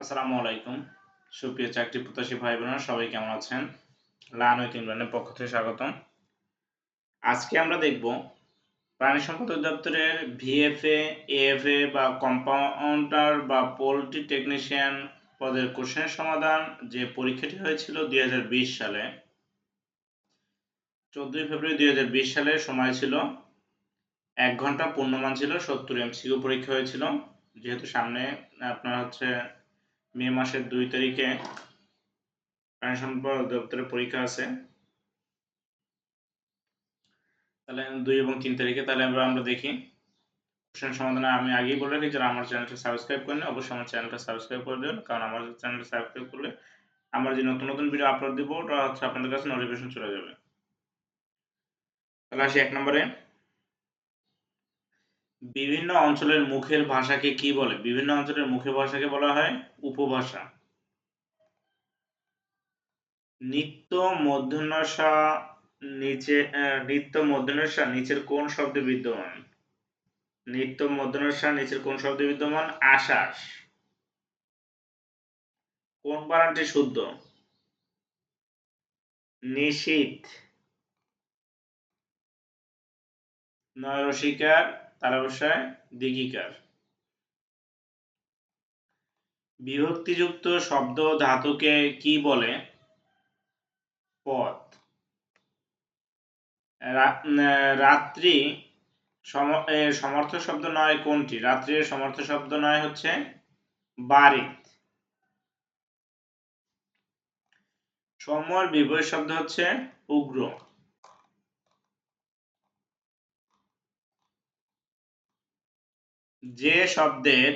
আসসালামু আলাইকুম। সুপ্রিয় চাকরি প্রত্যাশী ভাই বোনেরা সবাই কেমন আছেন? লান ইমরানের পক্ষ থেকে স্বাগতম। আজকে আমরা দেখব প্রাণী সম্পদ অধিদপ্তরের ভিএফএ, এএফএ বা কম্পাউন্ডার বা পোলট্রি টেকনিশিয়ান পদের কোশ্চেনের সমাধান যে পরীক্ষাটি হয়েছিল দুই হাজার বিশ সালে। চোদ্দই ফেব্রুয়ারি দুই সালে সময় ছিল এক ঘণ্টা পূর্ণমান ছিল, সত্তর এমসিকিউ পরীক্ষা হয়েছিল। যেহেতু সামনে আপনার হচ্ছে মে মাসের দুই তারিখে প্রাণী সম্পদ দপ্তরের পরীক্ষা আছে। তাহলে দুই এবং তিন তারিখে তাহলে আমরা দেখি। কোশ্চেন সমাধানে আমি আগেই বলে রাখি যারা আমার চ্যানেলটা সাবস্ক্রাইব করেন অবশ্যই আমার চ্যানেলটা সাবস্ক্রাইব করে দেবেন। কারণ আমার চ্যানেলটা সাবস্ক্রাইব করলে আমরা যে নতুন নতুন ভিডিও আপলোড দিব, ওটা হচ্ছে আপনাদের কাছে নোটিফিকেশন চলে যাবে। তাহলে আসি এক নম্বরে। বিভিন্ন অঞ্চলের মুখের ভাষাকে কি বলে? বিভিন্ন অঞ্চলের মুখের ভাষাকে বলা হয় উপভাষা। নিত্য মধ্যনসা নিচে নিত্য মধ্যনসা নিচের কোন শব্দে বিদ্যমান? নিত্য মধ্যনসা নিচের কোন শব্দে বিদ্যমান? আশ্বাস কোন বানানটি শুদ্ধ? নিশীত নয়রসিকার তারা বসায় দিঘিকার বিভক্তিযুক্ত শব্দ ধাতুকে কি বলে? পথ। রাত্রি সমর্থ শব্দ নয় কোনটি? রাত্রির সমর্থ শব্দ নয় হচ্ছে বাড়িত সমর বিপরীত শব্দ হচ্ছে উগ্র। যে শব্দের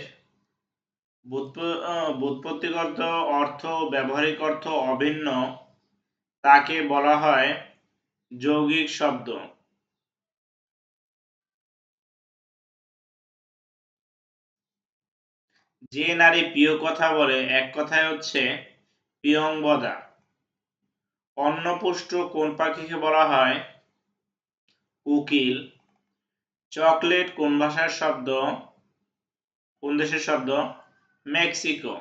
ব্যুৎপত্তিগত অর্থ, ব্যবহারিক অর্থ অভিন্ন, তাকে বলা হয় যৌগিক শব্দ। যে নারী প্রিয় কথা বলে, এক কথায় হচ্ছে প্রিয়ংবদা অন্নপুষ্ট কোন পাখিকে বলা হয়? উকিল। চকলেট কোন ভাষার শব্দ? কোন দেশের শব্দ? মেক্সিকো।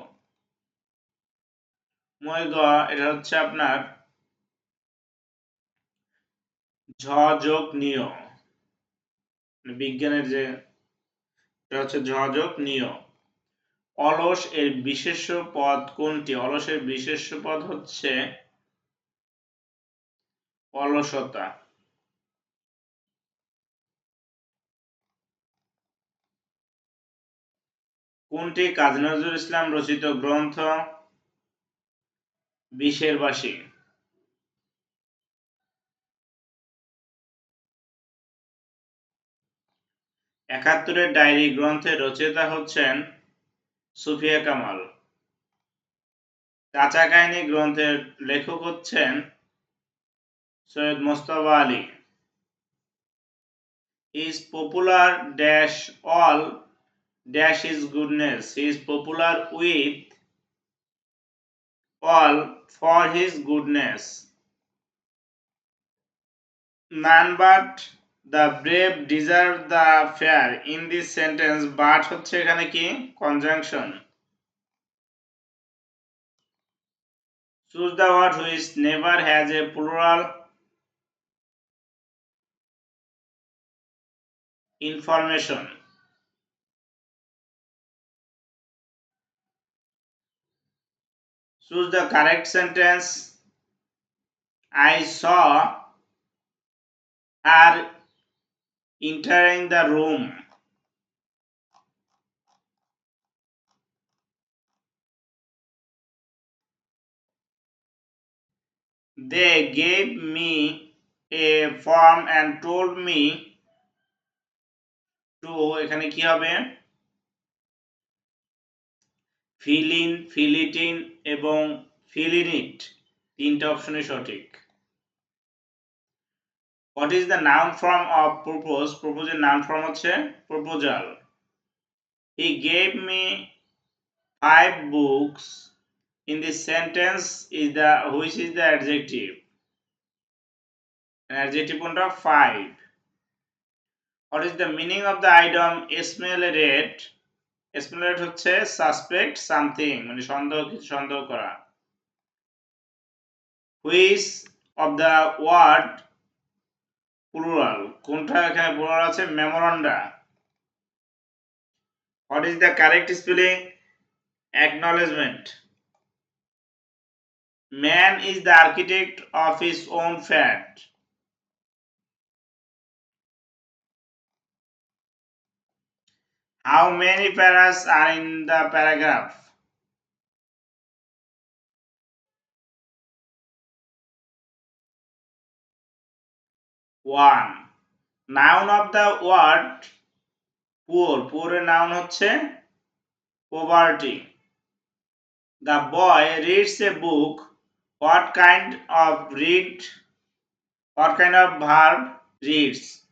ময়গা এটা হচ্ছে আপনার ঝ যোগ নিয়। মানে বিজ্ঞানের যে, এটা হচ্ছে ঝ যোগ নিয়। অলস এর বিশেষ পদ কোনটি? অলসের বিশেষ পদ হচ্ছে অলসতা। কোনটি কাজী নজরুল ইসলাম রচিত গ্রন্থ? বিশের বাসী একাত্তরের ডায়েরি গ্রন্থের রচয়িতা হচ্ছেন সুফিয়া কামাল। কাঁচা কাহিনী গ্রন্থের লেখক হচ্ছেন Syed Mustafa Ali. Is popular dash all dash his goodness. He is popular with all for his goodness. None but the brave deserve the fair. In this sentence, but হচ্ছে এখানে কি conjunction. Choose the word which never has a plural information. Choose the correct sentence. I saw her entering the room. They gave me a form and told me to এখানে কি হবে fill in fill it in এবং fill in তিনটা অপশনই সঠিক what is the noun form of propose প্রপোজের noun form হচ্ছে proposal he gave me five books in this sentence is the which is the adjective adjective কোনটা five what is the meaning of the item smell red speculate হচ্ছে suspect something মানে সন্দেহ, কিছু সন্দেহ করা। Which of the word plural কোনটা এখানে plural আছে? Memoranda what is the correct spelling acknowledgement man is the architect of his own fate How many paras are in the paragraph? One. Noun of the word poor. Poor এর noun হচ্ছে poverty. The boy reads a book. What kind of read? What kind of verb reads?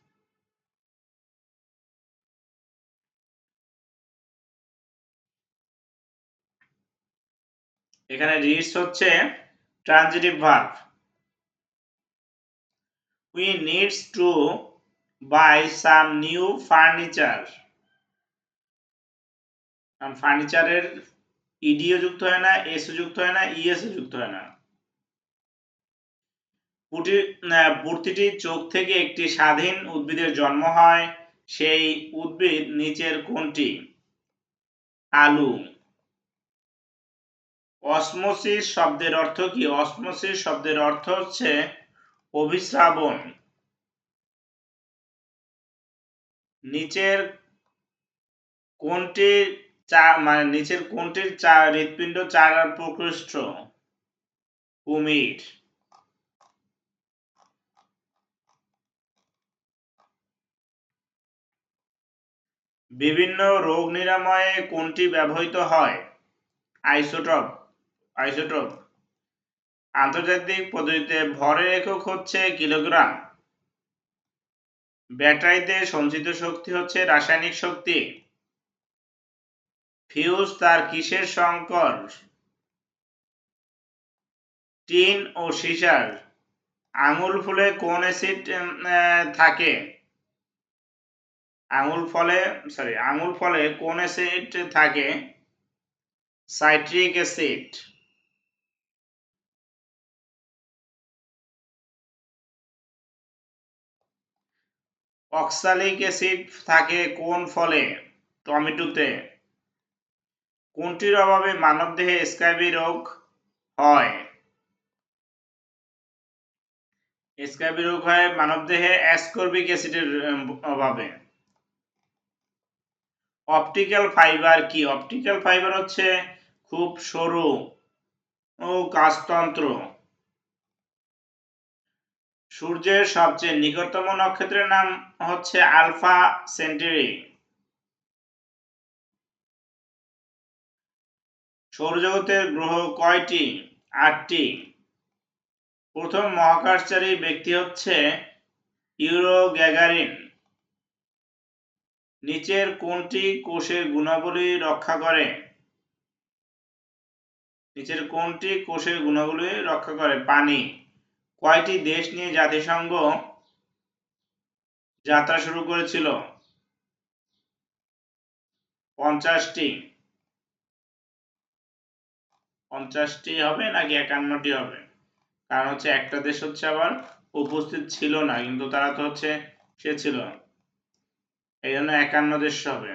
এখানে reads হচ্ছে transitive verb we needs to buy some new furniture ফার্নিচারের ইডিও যুক্ত হয় না S O যুক্ত হয় না ইএসও যুক্ত হয় না। প্রতিটি চোখ থেকে একটি স্বাধীন উদ্ভিদের জন্ম হয়, সেই উদ্ভিদ নিচের কোনটি? আলু। অসমোসিস শব্দের অর্থ কি? অসমোসিস শব্দের অর্থ হচ্ছে অভিশ্রাবণ নিচের কোনটি চা মানে নিচের কোনটির চা, হৃৎপিণ্ড চারার প্রকৃষ্ট কুমির। বিভিন্ন রোগ নিরাময়ে কোনটি ব্যবহৃত হয়। আইসোটপ। আইসোটোপ। আন্তর্জাতিক পদ্ধতিতে ভরের একক হচ্ছে কিলোগ্রাম। ব্যাটারিতে সঞ্চিত শক্তি হচ্ছে রাসায়নিক শক্তি। ফিউজ তার কিসের সংকর? টিন ও সিসার। আঙুল ফুলে কোন অ্যাসিড থাকে? আঙুল ফলে সরি আঙুল ফলে কোন অ্যাসিড থাকে? Citric acid. অক্সালিক অ্যাসিড থাকে কোন ফলে? টমেটোতে। কোনটির অভাবে মানবদেহে স্ক্যাবি রোগ হয়? স্ক্যাবি রোগ হয় মানবদেহে অ্যাসকর্বিক অ্যাসিডের অভাবে। অপটিক্যাল ফাইবার কি? অপটিক্যাল ফাইবার হচ্ছে খুব সরু ও কাজতন্ত্র। সূর্যের সবচেয়ে নিকটতম নক্ষত্রের নাম হচ্ছে আলফা সেন্টারি। সৌরজগতের গ্রহ কয়টি? আটটি। প্রথম মহাকাশচারী ব্যক্তি হচ্ছে ইউরো গ্যাগারিন। নিচের কোনটি কোষের গুণাবলী রক্ষা করে? নিচের কোনটি কোষের গুণাবলী রক্ষা করে? পানি। কয়টি দেশ নিয়ে জাতিসংঘ যাত্রা শুরু করেছিল? পঞ্চাশটি। পঞ্চাশটি হবে নাকি একান্নটি হবে? কারণ হচ্ছে একটা দেশ হচ্ছে আবার উপস্থিত ছিল না, কিন্তু তারা তো হচ্ছে সে ছিল। এই জন্য একান্ন দেশ হবে।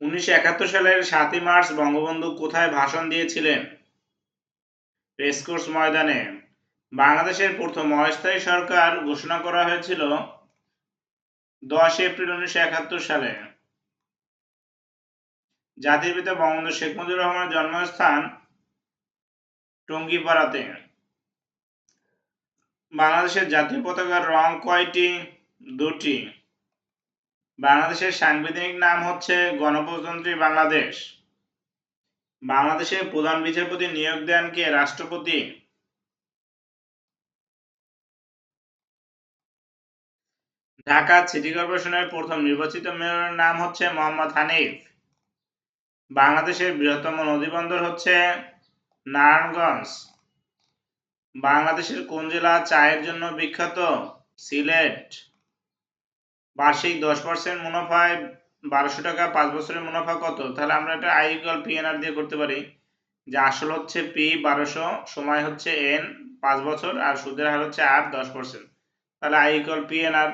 উনিশশো একাত্তর সালের সাতই মার্চ বঙ্গবন্ধু কোথায় ভাষণ দিয়েছিলেন? রেসকোর্স ময়দানে। বাংলাদেশের প্রথম অস্থায়ী সরকার ঘোষণা করা হয়েছিল দশ এপ্রিল উনিশশো একাত্তর সালে। জাতির পিতা বঙ্গবন্ধু শেখ মুজিবুর রহমানের জন্মস্থান টঙ্গিপাড়াতে। বাংলাদেশের জাতীয় পতাকার রং কয়টি? দুটি। বাংলাদেশের সাংবিধানিক নাম হচ্ছে গণপ্রজাতন্ত্রী বাংলাদেশ। বাংলাদেশের প্রধান বিচারপতি নিয়োগ দেন কে? রাষ্ট্রপতি। ঢাকা সিটি কর্পোরেশনের প্রথম নির্বাচিত মেয়রের নাম হচ্ছে মোহাম্মদ হানিফ। বাংলাদেশের বৃহত্তম নদীবন্দর হচ্ছে নারায়ণগঞ্জ। বাংলাদেশের কোন জেলা চায়ের জন্য বিখ্যাত? সিলেট। বার্ষিক দশ পার্সেন্ট মুনাফায় বারোশো টাকা, পাঁচ বছরের মুনাফা কত? তাহলে আমরা এটা I equal P N R দিয়ে করতে পারি। যে আসল হচ্ছে পি বারোশো, সময় হচ্ছে এন পাঁচ বছর, আর সুদের হার হচ্ছে আর দশ পার্সেন্ট তাহলে I equal P N R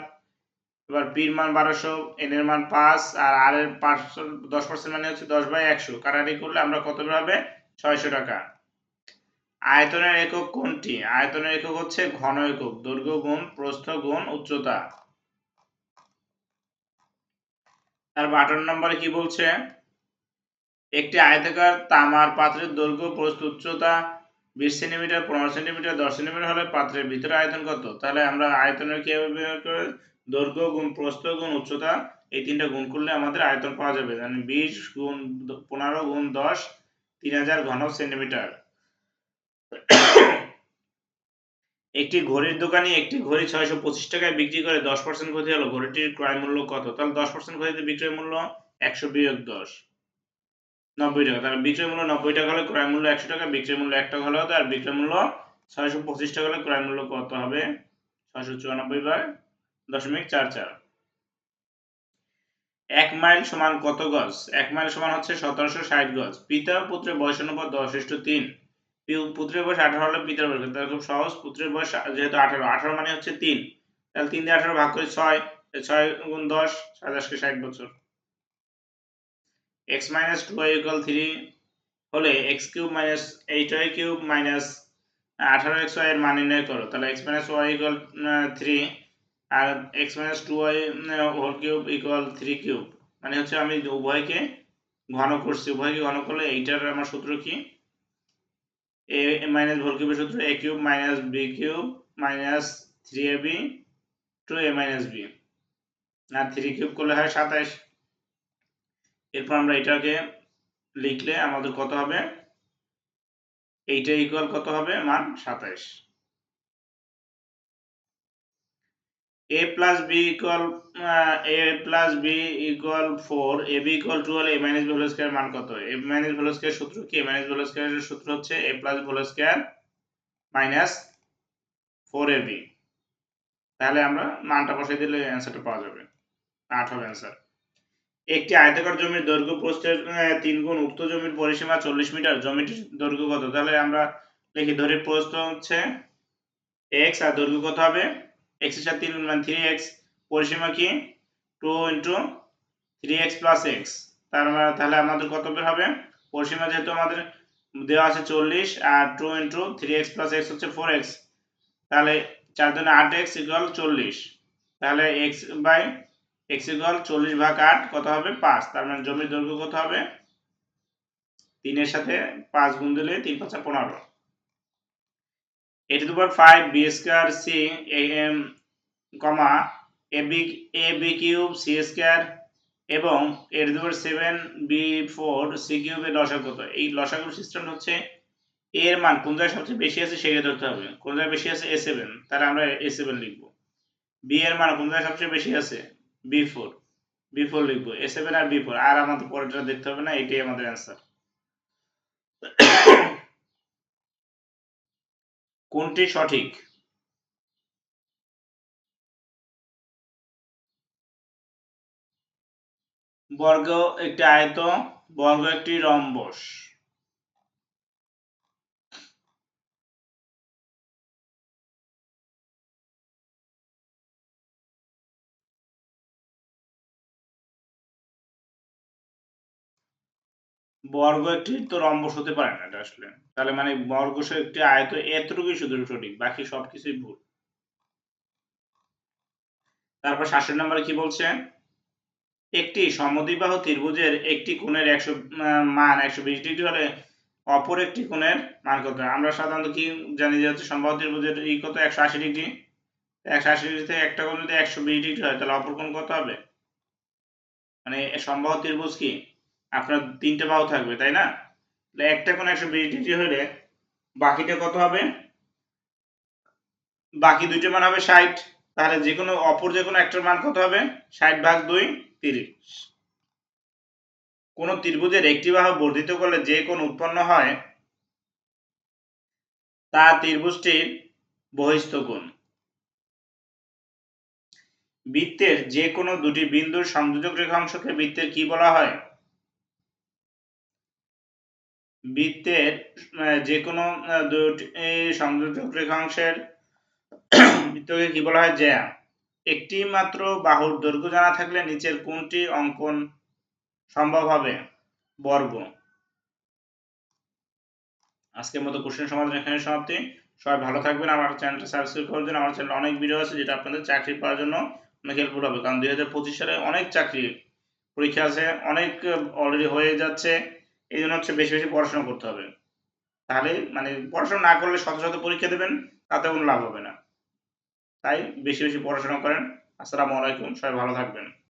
এবার পির মান বারোশো এন এর মান পাঁচ, আর আর এর পাঁচশো দশ পার্সেন্ট মানে হচ্ছে দশ বাই একশো। কাটারি করলে আমরা কত হবে? ছয়শো টাকা। আয়তনের একক কোনটি? আয়তনের একক হচ্ছে ঘন একক, দৈর্ঘ্য গুণ, প্রস্থ গুণ, উচ্চতা। তার আঠারো নম্বরে কি বলছে? একটি আয়তাকার তামার পাত্রের দৈর্ঘ্য, প্রস্থ উচ্চতা বিশ সেন্টিমিটার, পনেরো সেন্টিমিটার, দশ সেন্টিমিটার হলে পাত্রের ভিতরে আয়তন কত? তাহলে আমরা আয়তনের কীভাবে দৈর্ঘ্য গুণ প্রস্থ গুণ উচ্চতা, এই তিনটা গুণ করলে আমাদের আয়তন পাওয়া যাবে। মানে বিশ গুণ পনেরো গুণ দশ, তিন হাজার ঘন সেন্টিমিটার। একটি ঘড়ির দোকানে একটি ঘড়ি ছয়শো পঁচিশ টাকায় বিক্রি করে দশ পার্সেন্ট ক্ষতি হলো। ঘড়িটির ক্রয় মূল্য কত? তাহলে দশ পার্সেন্ট ক্ষতিতে বিক্রয় মূল্য একশো বিয়োগ দশ। নব্বই টাকা। তাহলে বিক্রয় মূল্য নব্বই টাকা হলে ক্রয় মূল্য একশো টাকা, বিক্রয় মূল্য এক টাকা হলে আর বিক্রয় মূল্য ছয়শো পঁচিশ টাকা হলে ক্রয় মূল্য কত হবে? ছয়শো চুরানব্বই বাই দশমিক চার চার। এক মাইল সমান কত গজ? এক মাইল সমান হচ্ছে সতেরোশো ষাট গজ। পিতা পুত্রের বয়স অনুপাত দশ ইষ্ট তিন। পুত্রের বয়স আঠারো হলে পিতার বয়স, তাহলে খুব সহজ, পুত্রের বয়স যেহেতু আঠারো আঠারো মানে হচ্ছে তিন। তাহলে তিন দিয়ে আঠারো ভাগ করে ছয় ছয় গুণ দশ দশকে ষাট বছর। X minus two y equal three হলে x cube minus eight y cube minus আঠারো এক্স ওয়াই এর মান নির্ণয় করো। তাহলে x minus y equal three আর x minus two y whole cube equal three cube. মানে হচ্ছে আমি উভয়কে ঘন করছি, উভয়কে ঘন করলে এইটার আমার সূত্র কি? এ মাইনাস হোল কিউবের সূত্র a cube minus b cube minus three a b to a minus b R three cube করলে হয় সাতাইশ এরপর আমরা এটাকে লিখলে আমাদের কত হবে? এইটা ইকুয়াল কত হবে? মান সাতাইশ a plus b equal uh, a plus b equal 4 ab equal 2 হলে a minus b whole মান কত? A minus b whole সূত্র কি? A minus b whole সূত্র হচ্ছে a plus b whole square minus 4ab তাহলে আমরা মানটা বসাই দিলে অ্যানসারটা পাওয়া যাবে। 8 হবে অ্যানসার একটি আয়তাকার জমির দৈর্ঘ্য প্রস্থের তিন গুণ উক্ত জমির পরিসীমা চল্লিশ মিটার। জমিটির দৈর্ঘ্য কত? তাহলে আমরা লিখি ধরি প্রস্থ হচ্ছে এক্স আর দৈর্ঘ্য কত হবে? এক্সের সাথে তিন মানে থ্রি এক্স পরিসীমা কি? Two into three x plus x তার মানে তাহলে আমাদের কত বের হবে? পরিসীমা যেহেতু আমাদের দেওয়া আছে চল্লিশ, আর two into three x plus x হচ্ছে ফোর এক্স তাহলে চার দুনে আট এক্স ইকুয়াল চল্লিশ। তাহলে এক্স বাই এক্স ইকুয়াল চল্লিশ ভাগ আট কত হবে? পাঁচ। তার মানে জমির দৈর্ঘ্য কত হবে? তিনের সাথে পাঁচ গুণ দিলে তিন পাঁচা পনেরো। To the power 5 b square c a m comma a b a b cube c square এবং the power 7 b 4 c কিউবের লসাগু কত? এই লসাগুর সিস্টেম হচ্ছে এর মান কোন জায়গায় সবচেয়ে বেশি আছে সেটা ধরতে হবে। কোন জায়গায় বেশি আছে? A7 তাহলে আমরা a7 লিখব। B এর মান কোন জায়গায় সবচেয়ে বেশি আছে? B4 b4 লিখব। A7 আর b4 আর আমাদের পরেরটা দেখতে হবে না? এটাই আমাদের অ্যান্সার কোনটি সঠিক? বর্গ একটি আয়ত বর্গ একটি রম্বস। বর্গ একটি তো রম্বস হতে পারে না এটা আসলে। তাহলে মানে বর্গ একটি আয়ত এতটুকুই শুধু সঠিক, বাকি সবকিছুই ভুল। তারপর শাসন নাম্বার কি বলছে? একটি সমদ্বিবাহ ত্রিভুজের একটি কোণের একশো মান একশো বিশ ডিগ্রি হলে অপর একটি কোণের মান কত? আমরা সাধারণত কি জানি যে হচ্ছে সমবাহ ত্রিভুজের এই কত? একশো আশি ডিগ্রি। একশো আশি ডিগ্রি থেকে একটা কোণ যদি একশো বিশ ডিগ্রি হয়, তাহলে অপর কোণ কত হবে? মানে সমবাহ ত্রিভুজ কি? আপনার তিনটে বাহু থাকবে, তাই না? একটা কোণ একশো বিশ ডিগ্রি হলে বাকিটা কত হবে? বাকি দুইটা মান হবে ষাট। তাহলে যে কোনো অপর যে কোনো একটার মান কত হবে? ষাট ভাগ দুই, তিরিশ। কোন ত্রিভুজের একটি বাহু বর্ধিত করলে যে কোন উৎপন্ন হয়, তা ত্রিভুজটির বহিস্থ কোণ। বৃত্তের যে কোনো দুটি বিন্দুর সংযোজক রেখাংশকে বৃত্তের কি বলা হয়? বৃত্তের যে কোনো দুটি সংযোজক রেখাংশের বৃত্তকে কি বলা হয়? জ্যা একটি মাত্র বাহুর দৈর্ঘ্য জানা থাকলে নিচের কোনটি অঙ্কন সম্ভব হবে? বর্গ। আজকের মতো কোশ্চেন সমাধান এখানে সমাপ্তি। সবাই ভালো থাকবেন, আমার চ্যানেলটা সাবস্ক্রাইব করে দিন আমার চ্যানেলে অনেক ভিডিও আছে যেটা আপনাদের চাকরি পাওয়ার জন্য অনেক হেল্পফুল হবে। কারণ দুই হাজার পঁচিশ সালে অনেক চাকরি পরীক্ষা আছে, অনেক অলরেডি হয়ে যাচ্ছে। এই জন্য হচ্ছে বেশি বেশি পড়াশোনা করতে হবে। তাহলে মানে পড়াশোনা না করলে শত শত পরীক্ষা দেবেন, তাতে কোনো লাভ হবে না। তাই বেশি বেশি পড়াশোনা করেন। আসসালামু আলাইকুম, সবাই ভালো থাকবেন।